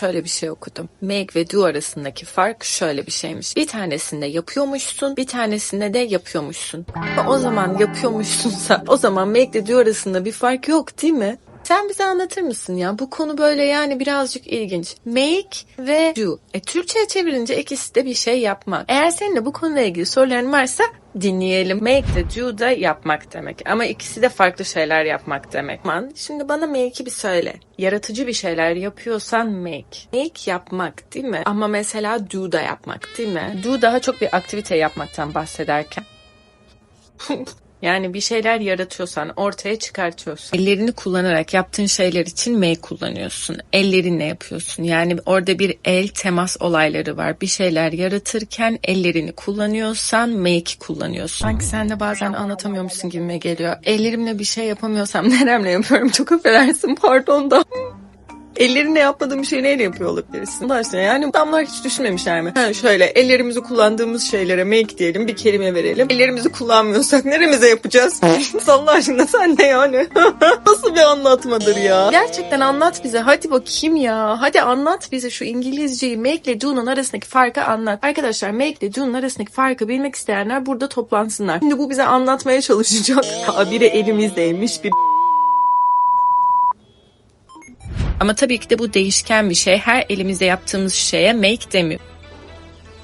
şöyle bir şey okudum. Make ve do arasındaki fark şöyle bir şeymiş. Bir tanesinde yapıyormuşsun, bir tanesinde de yapıyormuşsun. O zaman yapıyormuşsunsa o zaman make ile do arasında bir fark yok değil mi? Sen bize anlatır mısın ya? Bu konu böyle yani birazcık ilginç. Make ve do. E, Türkçe'ye çevirince ikisi de bir şey yapmak. Eğer senin de bu konuyla ilgili soruların varsa dinleyelim. Make de do da yapmak demek. Ama ikisi de farklı şeyler yapmak demek. Man, şimdi bana make'i bir söyle. Yaratıcı bir şeyler yapıyorsan make. Make yapmak değil mi? Ama mesela do da yapmak değil mi? Do daha çok bir aktivite yapmaktan bahsederken. Yani bir şeyler yaratıyorsan, ortaya çıkartıyorsun. Ellerini kullanarak yaptığın şeyler için make kullanıyorsun. Ellerinle yapıyorsun. Yani orada bir el temas olayları var. Bir şeyler yaratırken ellerini kullanıyorsan make kullanıyorsun. Sanki sen de bazen anlatamıyormuşsun gibime geliyor. Ellerimle bir şey yapamıyorsam neremle yapıyorum? Çok affedersin pardon da. Ellerine yapmadığım bir şeyi neyle yapıyor olabilirsin? Allah aşkına yani adamlar hiç düşünmemişler mi? Ha şöyle ellerimizi kullandığımız şeylere make diyelim bir kelime verelim. Ellerimizi kullanmıyorsak neremize yapacağız? Allah aşkına sen de yani. Nasıl bir anlatmadır ya? Gerçekten anlat bize. Hadi bakayım ya. Hadi anlat bize şu İngilizceyi make ile do'nun arasındaki farkı anlat. Arkadaşlar make ile do'nun arasındaki farkı bilmek isteyenler burada toplansınlar. Şimdi bu bize anlatmaya çalışacak. Ha, biri elimizdeymiş bir Ama tabii ki de bu değişken bir şey. Her elimizde yaptığımız şeye make demiyor.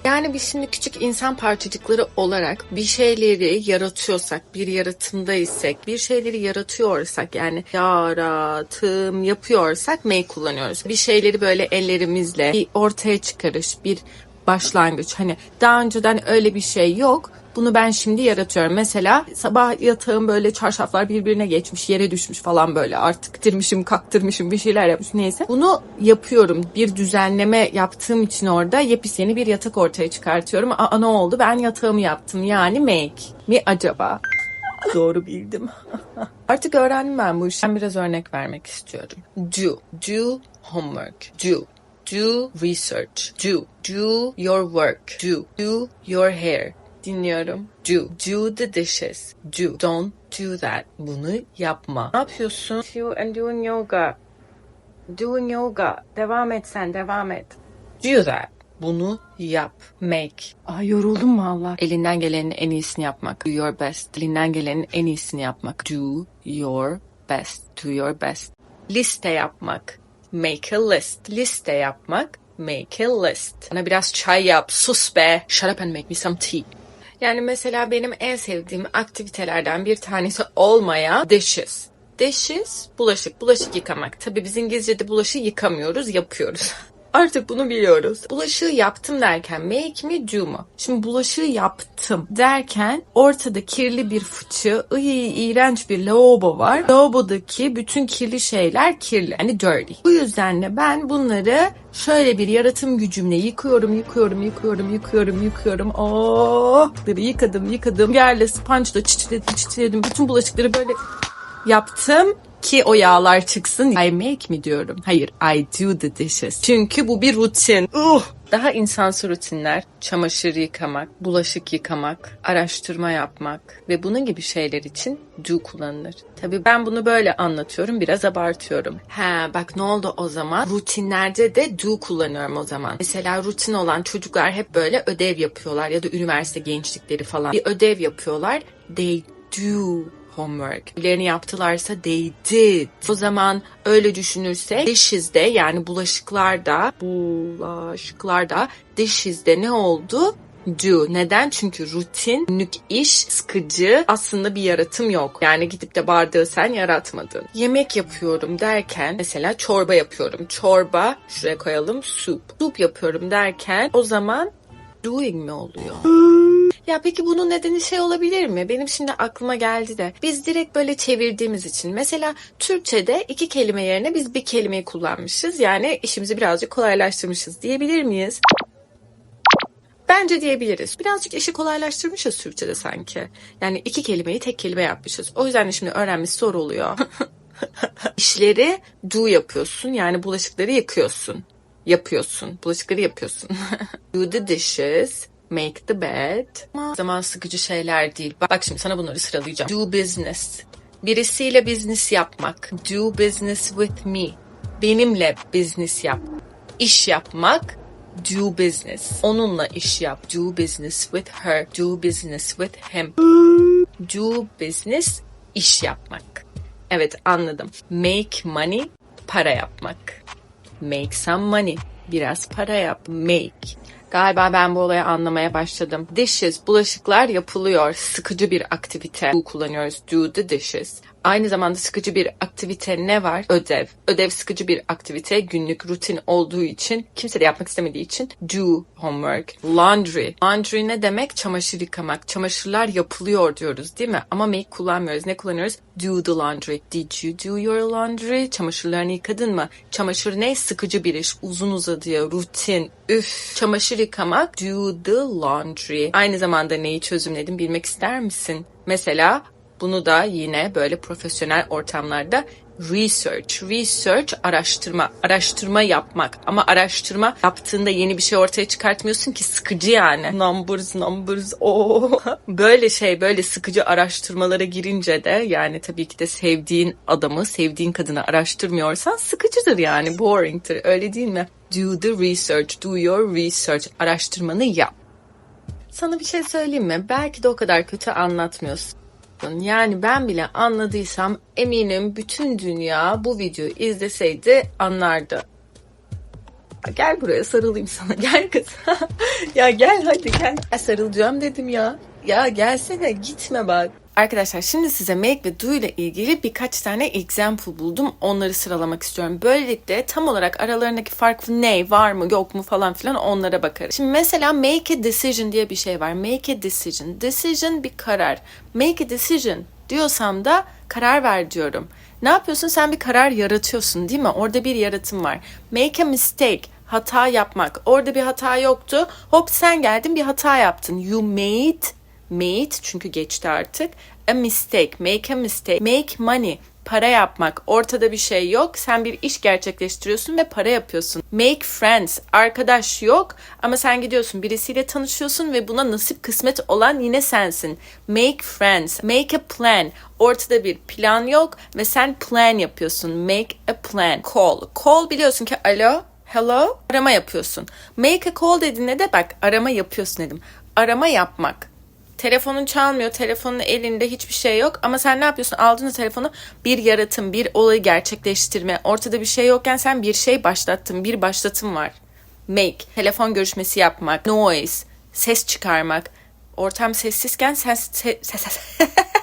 Yani biz şimdi küçük insan parçacıkları olarak bir şeyleri yaratıyorsak, bir yaratımdaysak, bir şeyleri yaratıyorsak yani yaratım yapıyorsak make kullanıyoruz. Bir şeyleri böyle ellerimizle bir ortaya çıkarış, bir başlangıç. Hani daha önceden öyle bir şey yok. Bunu ben şimdi yaratıyorum. Mesela sabah yatağım böyle çarşaflar birbirine geçmiş, yere düşmüş falan böyle. Artık tirmişim, kaktırmışım, bir şeyler yapmış neyse. Bunu yapıyorum. Bir düzenleme yaptığım için orada yepyeni bir yatak ortaya çıkartıyorum. Aa ne oldu? Ben yatağımı yaptım. Yani make mi acaba? Doğru bildim. Artık öğrendim ben bu işi. Ben biraz örnek vermek istiyorum. Do. Do homework. Do. Do research. Do. Do your work. Do. Do your hair dinliyorum. Do. Do the dishes. Do. Don't do that. Bunu yapma. Ne yapıyorsun? You and doing yoga. Doing yoga. Devam et sen, devam et. Do that. Bunu yap. Make. Ay yoruldum valla. Elinden gelenin en iyisini yapmak. Do your best. Elinden gelenin en iyisini yapmak. Do your best. Do your best. Liste yapmak. Make a list. Liste yapmak. Make a list. Bana biraz çay yap. Sus be. Shut up and make me some tea. Yani mesela benim en sevdiğim aktivitelerden bir tanesi olmaya dishes. Dishes, bulaşık, bulaşık yıkamak. Tabii biz İngilizce'de bulaşığı yıkamıyoruz, yapıyoruz. Artık bunu biliyoruz. Bulaşığı yaptım derken make mi do mu? Şimdi bulaşığı yaptım derken ortada kirli bir fıçı, ıy, iğrenç bir lavabo var. Lavabodaki bütün kirli şeyler kirli. Yani dirty. Bu yüzden de ben bunları şöyle bir yaratım gücümle yıkıyorum, yıkıyorum, yıkıyorum, yıkıyorum, yıkıyorum. Oh! Yıkadım, yıkadım. Yerle, sponge'la çiçledim, çiçledim. Bütün bulaşıkları böyle yaptım ki o yağlar çıksın. I make mi diyorum. Hayır, I do the dishes. Çünkü bu bir rutin. Uh! Daha insansı rutinler, çamaşır yıkamak, bulaşık yıkamak, araştırma yapmak ve bunun gibi şeyler için do kullanılır. Tabii ben bunu böyle anlatıyorum, biraz abartıyorum. Ha bak ne oldu o zaman? Rutinlerde de do kullanıyorum o zaman. Mesela rutin olan çocuklar hep böyle ödev yapıyorlar ya da üniversite gençlikleri falan. Bir ödev yapıyorlar. They do homework. Ödevlerini yaptılarsa they did. O zaman öyle düşünürse dishes de yani bulaşıklarda bulaşıklarda dishes de ne oldu? do. Neden? Çünkü rutin, günlük iş, sıkıcı, aslında bir yaratım yok. Yani gidip de bardağı sen yaratmadın. Yemek yapıyorum derken mesela çorba yapıyorum. Çorba, şuraya koyalım soup. Soup yapıyorum derken o zaman doing mi oluyor? Ya peki bunun nedeni şey olabilir mi? Benim şimdi aklıma geldi de. Biz direkt böyle çevirdiğimiz için. Mesela Türkçe'de iki kelime yerine biz bir kelimeyi kullanmışız. Yani işimizi birazcık kolaylaştırmışız diyebilir miyiz? Bence diyebiliriz. Birazcık işi kolaylaştırmışız Türkçe'de sanki. Yani iki kelimeyi tek kelime yapmışız. O yüzden de şimdi öğrenmesi zor oluyor. İşleri do yapıyorsun. Yani bulaşıkları yıkıyorsun. Yapıyorsun. Bulaşıkları yapıyorsun. do the dishes. Make the bed. Ama zaman sıkıcı şeyler değil. Bak şimdi sana bunları sıralayacağım. Do business. Birisiyle business yapmak. Do business with me. Benimle business yap. iş yapmak, do business. Onunla iş yap. Do business with her. Do business with him. Do business iş yapmak. Evet anladım. Make money para yapmak. Make some money. Biraz para yap. Make. Galiba ben bu olayı anlamaya başladım. Dishes, bulaşıklar yapılıyor. Sıkıcı bir aktivite. Do kullanıyoruz. Do the dishes. Aynı zamanda sıkıcı bir aktivite ne var? Ödev. Ödev sıkıcı bir aktivite. Günlük rutin olduğu için, kimse de yapmak istemediği için do homework. Laundry. Laundry ne demek? Çamaşır yıkamak. Çamaşırlar yapılıyor diyoruz değil mi? Ama make kullanmıyoruz. Ne kullanıyoruz? Do the laundry. Did you do your laundry? Çamaşırlarını yıkadın mı? Çamaşır ne? Sıkıcı bir iş. Uzun uzadıya, rutin. Üf. Çamaşır yıkamak. Do the laundry. Aynı zamanda neyi çözümledim bilmek ister misin? Mesela bunu da yine böyle profesyonel ortamlarda research, research araştırma, araştırma yapmak. Ama araştırma yaptığında yeni bir şey ortaya çıkartmıyorsun ki sıkıcı yani. Numbers, numbers, o Böyle şey, böyle sıkıcı araştırmalara girince de yani tabii ki de sevdiğin adamı, sevdiğin kadını araştırmıyorsan sıkıcıdır yani, boring'tir. Öyle değil mi? Do the research, do your research. Araştırmanı yap. Sana bir şey söyleyeyim mi? Belki de o kadar kötü anlatmıyorsun. Yani ben bile anladıysam eminim bütün dünya bu videoyu izleseydi anlardı. Gel buraya sarılayım sana. Gel kız. ya gel hadi gel. Ya sarılacağım dedim ya. Ya gelsene gitme bak. Arkadaşlar şimdi size make ve do ile ilgili birkaç tane example buldum. Onları sıralamak istiyorum. Böylelikle tam olarak aralarındaki fark ne, var mı, yok mu falan filan onlara bakarız. Şimdi mesela make a decision diye bir şey var. Make a decision. Decision bir karar. Make a decision diyorsam da karar ver diyorum. Ne yapıyorsun? Sen bir karar yaratıyorsun değil mi? Orada bir yaratım var. Make a mistake hata yapmak. Orada bir hata yoktu. Hop sen geldin bir hata yaptın. You made made çünkü geçti artık. A mistake, make a mistake, make money, para yapmak. Ortada bir şey yok. Sen bir iş gerçekleştiriyorsun ve para yapıyorsun. Make friends, arkadaş yok ama sen gidiyorsun birisiyle tanışıyorsun ve buna nasip kısmet olan yine sensin. Make friends, make a plan. Ortada bir plan yok ve sen plan yapıyorsun. Make a plan. Call. Call biliyorsun ki alo, hello, arama yapıyorsun. Make a call dediğinde de bak arama yapıyorsun dedim. Arama yapmak. Telefonun çalmıyor, telefonun elinde hiçbir şey yok ama sen ne yapıyorsun? Aldın telefonu bir yaratım, bir olayı gerçekleştirme. Ortada bir şey yokken sen bir şey başlattın, bir başlatım var. Make, telefon görüşmesi yapmak, noise, ses çıkarmak. Ortam sessizken sen se- ses, ses,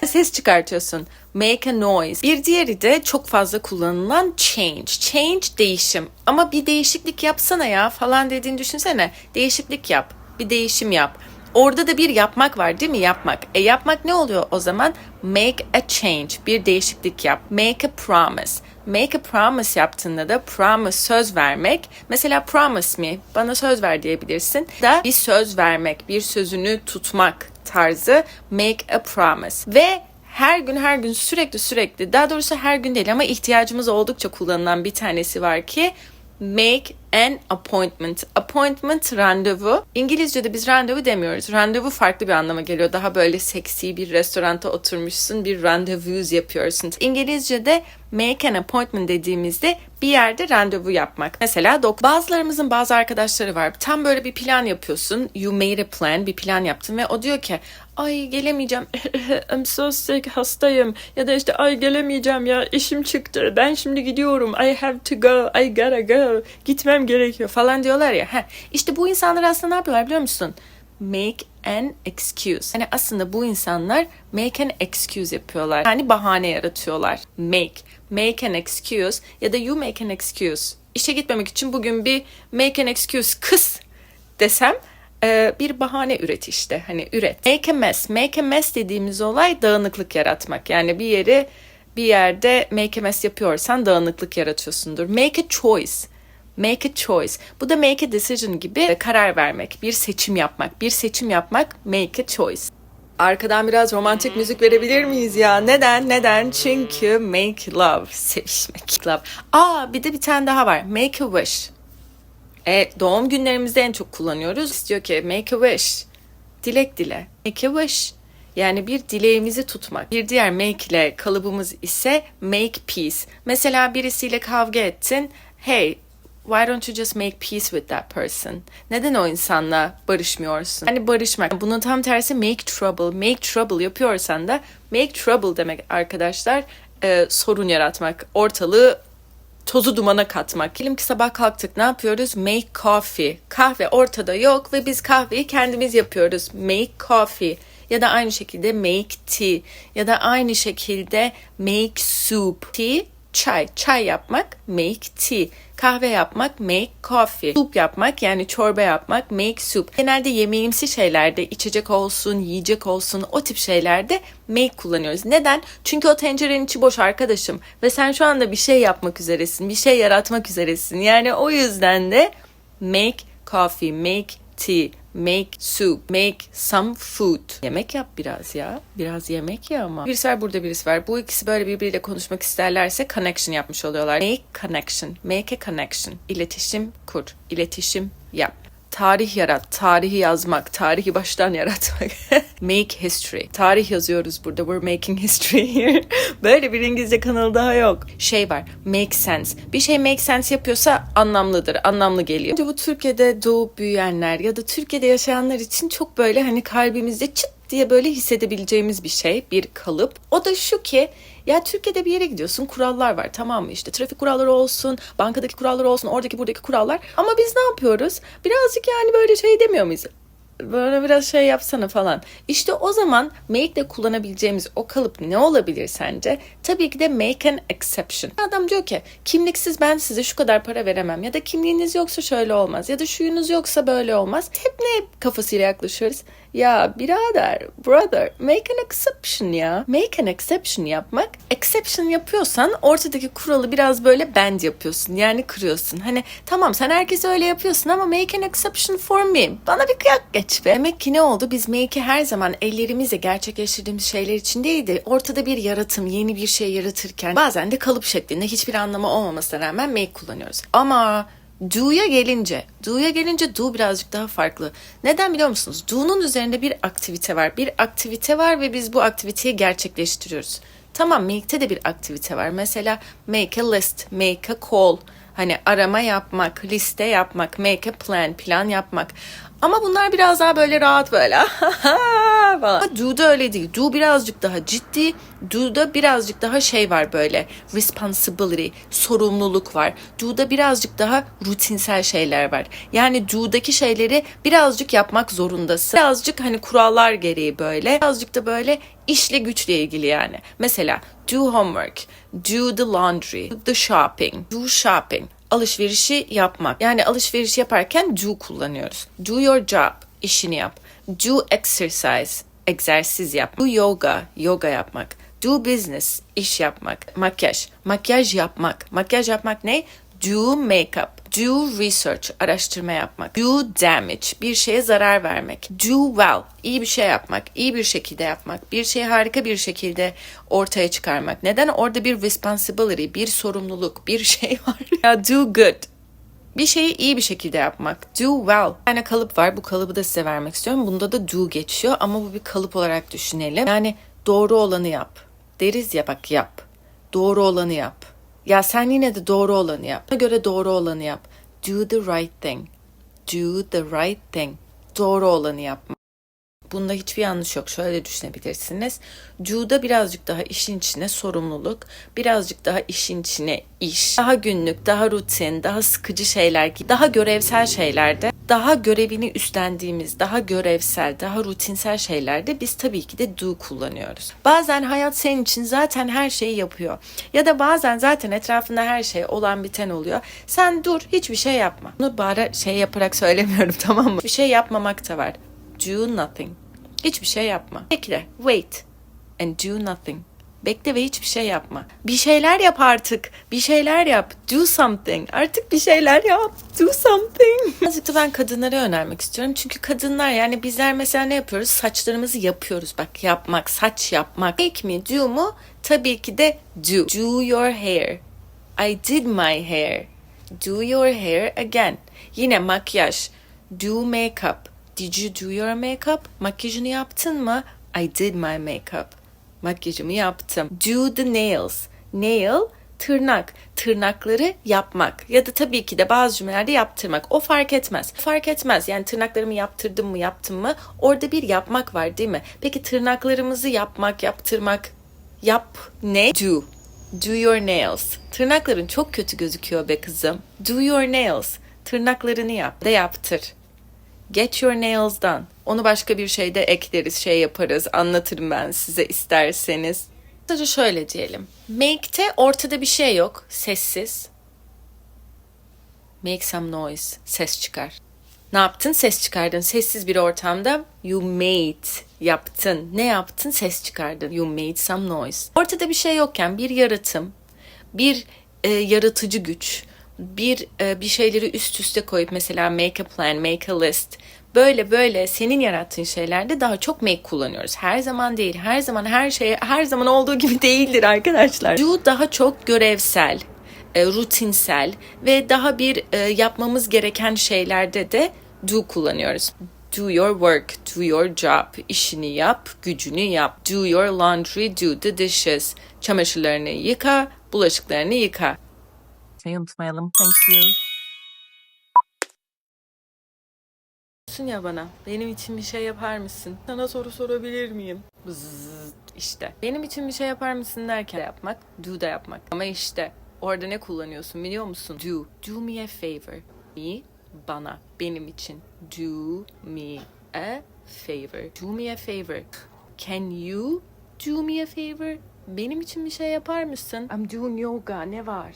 ses çıkartıyorsun. Make a noise. Bir diğeri de çok fazla kullanılan change. Change değişim. Ama bir değişiklik yapsana ya falan dediğini düşünsene. Değişiklik yap. Bir değişim yap. Orada da bir yapmak var değil mi? Yapmak. E yapmak ne oluyor o zaman? Make a change. Bir değişiklik yap. Make a promise. Make a promise yaptığında da promise söz vermek. Mesela promise me bana söz ver diyebilirsin. Da bir söz vermek, bir sözünü tutmak tarzı make a promise. Ve her gün her gün sürekli sürekli daha doğrusu her gün değil ama ihtiyacımız oldukça kullanılan bir tanesi var ki make an appointment. Appointment randevu. İngilizce'de biz randevu demiyoruz. Randevu farklı bir anlama geliyor. Daha böyle seksi bir restoranta oturmuşsun, bir randevuz yapıyorsun. İngilizce'de make an appointment dediğimizde bir yerde randevu yapmak. Mesela dok bazılarımızın bazı arkadaşları var. Tam böyle bir plan yapıyorsun. You made a plan, bir plan yaptın ve o diyor ki ay gelemeyeceğim. I'm so sick, hastayım. Ya da işte ay gelemeyeceğim ya işim çıktı. Ben şimdi gidiyorum. I have to go. I gotta go. Gitmem gerekiyor falan diyorlar ya. Heh. İşte bu insanlar aslında ne yapıyorlar biliyor musun? Make an excuse. Yani aslında bu insanlar make an excuse yapıyorlar. Yani bahane yaratıyorlar. Make. Make an excuse ya da you make an excuse. İşe gitmemek için bugün bir make an excuse kız desem e, bir bahane üret işte. Hani üret. Make a mess. Make a mess dediğimiz olay dağınıklık yaratmak. Yani bir yeri bir yerde make a mess yapıyorsan dağınıklık yaratıyorsundur. Make a choice. Make a choice. Bu da make a decision gibi karar vermek, bir seçim yapmak. Bir seçim yapmak make a choice. Arkadan biraz romantik müzik verebilir miyiz ya? Neden? Neden? Çünkü make love, sevişmek. Love. Aa bir de bir tane daha var. Make a wish. E, doğum günlerimizde en çok kullanıyoruz. İstiyor ki make a wish. Dilek dile. Make a wish. Yani bir dileğimizi tutmak. Bir diğer make ile kalıbımız ise make peace. Mesela birisiyle kavga ettin. Hey, why don't you just make peace with that person? Neden o insanla barışmıyorsun? Hani barışmak. Bunun tam tersi make trouble. Make trouble yapıyorsan da make trouble demek arkadaşlar e, sorun yaratmak. Ortalığı tozu dumana katmak. Diyelim ki sabah kalktık ne yapıyoruz? Make coffee. Kahve ortada yok ve biz kahveyi kendimiz yapıyoruz. Make coffee. Ya da aynı şekilde make tea. Ya da aynı şekilde make soup. Tea, çay. Çay yapmak make tea. Kahve yapmak make coffee. Soup yapmak yani çorba yapmak make soup. Genelde yemeğimsi şeylerde içecek olsun, yiyecek olsun o tip şeylerde make kullanıyoruz. Neden? Çünkü o tencerenin içi boş arkadaşım ve sen şu anda bir şey yapmak üzeresin, bir şey yaratmak üzeresin. Yani o yüzden de make coffee, make tea, make soup, make some food. Yemek yap biraz ya. Biraz yemek ya ama. Birisi var burada birisi var. Bu ikisi böyle birbiriyle konuşmak isterlerse connection yapmış oluyorlar. Make connection, make a connection. İletişim kur, iletişim yap. Tarih yarat, tarihi yazmak, tarihi baştan yaratmak. Make history. Tarih yazıyoruz burada. We're making history here. Böyle bir İngilizce kanalı daha yok. Şey var, make sense. Bir şey make sense yapıyorsa anlamlıdır, anlamlı geliyor. Bence bu Türkiye'de doğup büyüyenler ya da Türkiye'de yaşayanlar için çok böyle hani kalbimizde çıt diye böyle hissedebileceğimiz bir şey, bir kalıp. O da şu ki ya Türkiye'de bir yere gidiyorsun kurallar var tamam mı işte trafik kuralları olsun, bankadaki kurallar olsun, oradaki buradaki kurallar. Ama biz ne yapıyoruz? Birazcık yani böyle şey demiyor muyuz? Böyle biraz şey yapsana falan. İşte o zaman make'de kullanabileceğimiz o kalıp ne olabilir sence? Tabii ki de make an exception. Adam diyor ki kimliksiz ben size şu kadar para veremem ya da kimliğiniz yoksa şöyle olmaz ya da şuyunuz yoksa böyle olmaz. Hep ne kafasıyla yaklaşıyoruz? Ya birader, brother, make an exception ya. Make an exception yapmak. Exception yapıyorsan ortadaki kuralı biraz böyle bend yapıyorsun. Yani kırıyorsun. Hani tamam sen herkese öyle yapıyorsun ama make an exception for me. Bana bir kıyak geç be. Demek ki ne oldu? Biz make'i her zaman ellerimizle gerçekleştirdiğimiz şeyler için değil de ortada bir yaratım, yeni bir şey yaratırken bazen de kalıp şeklinde hiçbir anlamı olmamasına rağmen make kullanıyoruz. Ama Do'ya gelince, do'ya gelince do birazcık daha farklı. Neden biliyor musunuz? Do'nun üzerinde bir aktivite var. Bir aktivite var ve biz bu aktiviteyi gerçekleştiriyoruz. Tamam make'te de bir aktivite var. Mesela make a list, make a call. Hani arama yapmak, liste yapmak, make a plan, plan yapmak. Ama bunlar biraz daha böyle rahat böyle falan. Do'da öyle değil. Do birazcık daha ciddi. Do'da birazcık daha şey var böyle. Responsibility, sorumluluk var. Do'da birazcık daha rutinsel şeyler var. Yani do'daki şeyleri birazcık yapmak zorundasın. Birazcık hani kurallar gereği böyle. Birazcık da böyle işle güçle ilgili yani. Mesela do homework, do the laundry, do the shopping, do shopping alışverişi yapmak. Yani alışveriş yaparken do kullanıyoruz. Do your job, işini yap. Do exercise, egzersiz yap. Do yoga, yoga yapmak. Do business, iş yapmak. Makyaj, makyaj yapmak. Makyaj yapmak ne? Do makeup. Do research, araştırma yapmak. Do damage, bir şeye zarar vermek. Do well, iyi bir şey yapmak, iyi bir şekilde yapmak. Bir şeyi harika bir şekilde ortaya çıkarmak. Neden? Orada bir responsibility, bir sorumluluk, bir şey var. ya do good, bir şeyi iyi bir şekilde yapmak. Do well. Bir tane kalıp var. Bu kalıbı da size vermek istiyorum. Bunda da do geçiyor ama bu bir kalıp olarak düşünelim. Yani doğru olanı yap. Deriz ya bak yap. Doğru olanı yap. Ya sen yine de doğru olanı yap. Ona göre doğru olanı yap. Do the right thing. Do the right thing. Doğru olanı yapma. Bunda hiçbir yanlış yok. Şöyle düşünebilirsiniz. Do'da birazcık daha işin içine sorumluluk, birazcık daha işin içine iş, daha günlük, daha rutin, daha sıkıcı şeyler, daha görevsel şeylerde, daha görevini üstlendiğimiz, daha görevsel, daha rutinsel şeylerde biz tabii ki de do kullanıyoruz. Bazen hayat senin için zaten her şeyi yapıyor. Ya da bazen zaten etrafında her şey olan biten oluyor. Sen dur, hiçbir şey yapma. Bunu bari şey yaparak söylemiyorum tamam mı? Bir şey yapmamak da var. Do nothing. Hiçbir şey yapma. Bekle, wait and do nothing. Bekle ve hiçbir şey yapma. Bir şeyler yap artık. Bir şeyler yap. Do something. Artık bir şeyler yap. Do something. Azıcık da ben kadınlara önermek istiyorum. Çünkü kadınlar yani bizler mesela ne yapıyoruz? Saçlarımızı yapıyoruz. Bak yapmak, saç yapmak. Make mi, do mu? Tabii ki de do. Do your hair. I did my hair. Do your hair again. Yine makyaj. Do makeup. Did you do your makeup? Makyajını yaptın mı? I did my makeup. Makyajımı yaptım. Do the nails. Nail tırnak, tırnakları yapmak ya da tabii ki de bazı cümlelerde yaptırmak. O fark etmez. Fark etmez. Yani tırnaklarımı yaptırdım mı, yaptım mı? Orada bir yapmak var değil mi? Peki tırnaklarımızı yapmak, yaptırmak yap ne? Do. Do your nails. Tırnakların çok kötü gözüküyor be kızım. Do your nails. Tırnaklarını yap. De yaptır. Get your nails done. Onu başka bir şeyde ekleriz, şey yaparız. Anlatırım ben size isterseniz. Sadece şöyle diyelim. Make'te ortada bir şey yok. Sessiz. Make some noise. Ses çıkar. Ne yaptın? Ses çıkardın. Sessiz bir ortamda you made yaptın. Ne yaptın? Ses çıkardın. You made some noise. Ortada bir şey yokken bir yaratım, bir e, yaratıcı güç, bir e, bir şeyleri üst üste koyup mesela make a plan, make a list. Böyle böyle senin yarattığın şeylerde daha çok make kullanıyoruz. Her zaman değil. Her zaman her şey her zaman olduğu gibi değildir arkadaşlar. Do daha çok görevsel, e, rutinsel ve daha bir e, yapmamız gereken şeylerde de do kullanıyoruz. Do your work, do your job. İşini yap, gücünü yap. Do your laundry, do the dishes. Çamaşırlarını yıka, bulaşıklarını yıka. Şey unutmayalım. Thank you. Diyorsun ya bana, benim için bir şey yapar mısın? Sana soru sorabilir miyim? Bzzz, işte. Benim için bir şey yapar mısın derken de yapmak, do da yapmak. Ama işte orada ne kullanıyorsun biliyor musun? Do. Do me a favor. Me, bana, benim için. Do me a favor. Do me a favor. Can you do me a favor? Benim için bir şey yapar mısın? I'm doing yoga. Ne var?